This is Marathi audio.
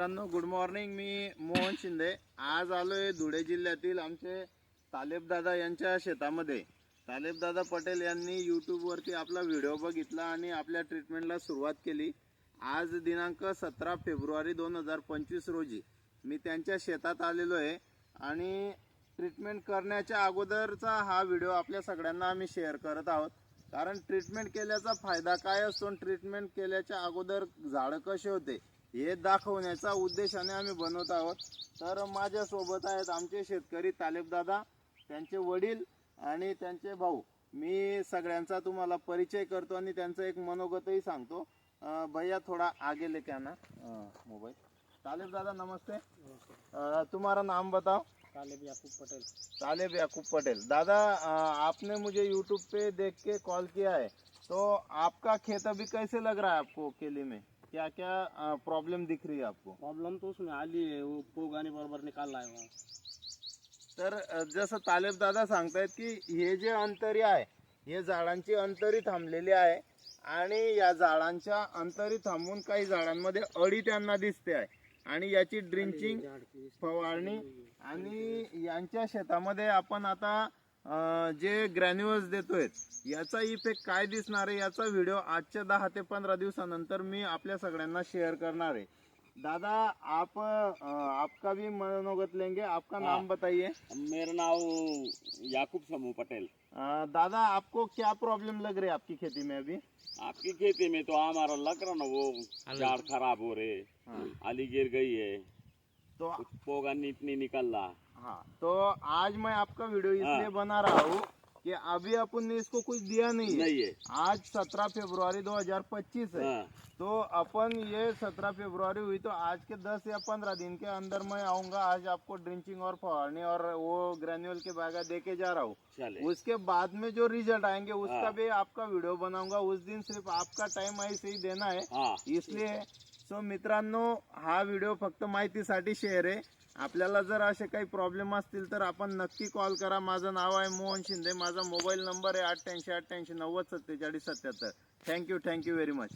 मित्रांनो गुड मॉर्निंग मी मोहन शिंदे. आज आलोय धुळे जिल्ह्यातील आमचे तालेबदादा यांच्या शेतामध्ये. तालेबदादा पटेल यांनी यूट्यूबवरती आपला व्हिडिओ बघितला आणि आपल्या ट्रीटमेंटला सुरुवात केली. आज दिनांक सतरा फेब्रुवारी दोन हजार पंचवीस रोजी मी त्यांच्या शेतात आलेलो आहे आणि ट्रीटमेंट करण्याच्या अगोदरचा हा व्हिडिओ आपल्या सगळ्यांना आम्ही शेअर करत आहोत. कारण ट्रीटमेंट केल्याचा फायदा काय असतो आणि ट्रीटमेंट केल्याच्या अगोदर झाडं कसे होते? हे दाखवण्याचा उद्देशाने आम्ही बनवत आहोत. तर माझ्यासोबत आहेत आमचे शेतकरी तालेबदादा त्यांचे वडील आणि त्यांचे भाऊ. मी सगळ्यांचा तुम्हाला परिचय करतो आणि त्यांचं एक मनोगतही सांगतो. भैया थोड़ा आगे लेके आना मोबाइल तालेब दादा नमस्ते. तुम्हारा नाम बताओ. तालेब याकूब पटेल. तालेब याकूब पटेल. दादा आपने मुझे यूट्यूब पे देख के कॉल किया है. तो आपका खेत अभी कैसे लग रहा है आपको केले में? क्या क्या प्रॉब्लम दिख रही है आपको? प्रॉब्लम तो उसमें आली है वो पोगाने बरोबर निकाल रहा है। वहाँ तर अ, जसं तालेब दादा सांगतायत की हे जे अंतरी आहे हे झाडांची अंतरी थांबलेली आहे आणि या झाडांच्या अंतरी थांबून काही झाडांमध्ये अडी त्यांना दिसते आहे. आणि याची ड्रिंचिंग फवारणी आणि यांच्या शेतामध्ये आपण आता जे ग्रॅन्युअल्स देतोय याचा इफेक्ट काय दिसणार आहे? याचा व्हिडिओ आजच्या दहा ते पंधरा दिवसानंतर मी आपल्या सगळ्यांना शेअर करणार आहे. दादा आप आपका भी मनोगत लेंगे. आपका नाम बताइए. मेरा नाम याकूब समूह पटेल। दादा आपको क्या प्रॉब्लम लग रही है आपकी खेती में अभी? आपकी खेती में तो हमारा लग रहा ना वो झाड़ खराब हो रहे हाँ। आली गिर गई है। तो पोगा नीट नहीं निकल रहा हाँ। तो आज मैं आपका वीडियो इसलिए हाँ। बना रहा हूँ कि अभी अपन ने इसको कुछ दिया नहीं है। नहीं है। आज 17 फरवरी 2025 है। हाँ, तो अपन ये 17 फरवरी हुई तो आज के 10 या 15 दिन के अंदर मैं आऊँगा आज आपको ड्रिंचिंग और फवारनी और वो ग्रेन्यूल के बैगा दे के जा रहा हूँ। उसके बाद में जो रिज़ल्ट आएँगे उसका हाँ। भी आपका वीडियो बनाऊँगा। उस दिन सिर्फ़ आपका टाइम ऐसे ही देना है। हाँ। इसलिए सो मित्रांनो हा व्हिडिओ फक्त माहितीसाठी शेअर आहे. आपल्याला जर असे काही प्रॉब्लेम असतील तर आपण नक्की कॉल करा. माझं नाव आहे मोहन शिंदे. माझा मोबाईल नंबर आहे अठ्ठ्याऐंशी अठ्ठ्याऐंशी नव्वद सत्तेचाळीस सत्याहत्तर. Thank you thank you very much